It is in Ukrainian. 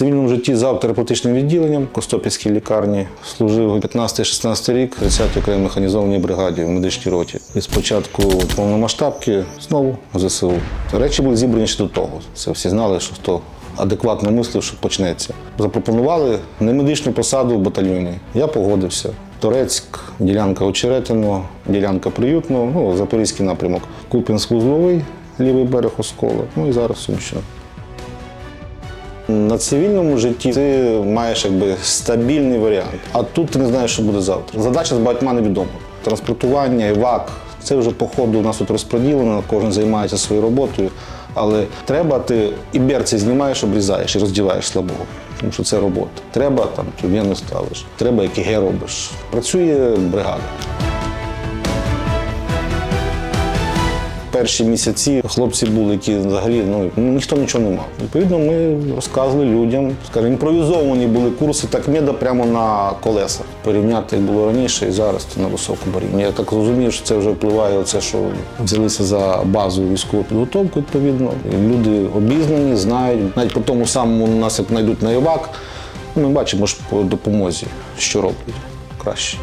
цивільному житті зав терапевтичним відділенням Костопільській лікарні. Служив 15-16 рік 30-й окремій механізованій бригаді в медичній роті. І спочатку повномасштабки знову ЗСУ. Речі були зібрані ще до того. Це всі знали, що хто адекватно мислив, що почнеться. Запропонували немедичну посаду в батальйоні. Я погодився. Торецьк, ділянка Очеретино, ділянка Приютно, ну, Запорізький напрямок. Куп'янськ-Вузловий, лівий берег Оскола, ну і зараз Сумщина. На цивільному житті ти маєш якби стабільний варіант, а тут ти не знаєш, що буде завтра. Задача з багатьма невідома. Транспортування, івак це вже по ходу у нас тут розподілено, кожен займається своєю роботою. Але треба, ти і берці знімаєш, обрізаєш і роздіваєш слабого. Тому що це робота. Треба там вену ставиш, треба ЕКГ робиш. Працює бригада. Перші місяці хлопці були, які взагалі ну, ніхто нічого не мав. Відповідно, ми розказували людям, скажімо, імпровізовані були курси такмеда прямо на колесах. Порівняти як було раніше і зараз на високому рівні. Я так розумію, що це вже впливає оце, що взялися за базову військову підготовку, відповідно. Люди обізнані, знають. Навіть по тому самому нас, як знайдуть на івак, ми бачимо ж по допомозі, що роблять краще.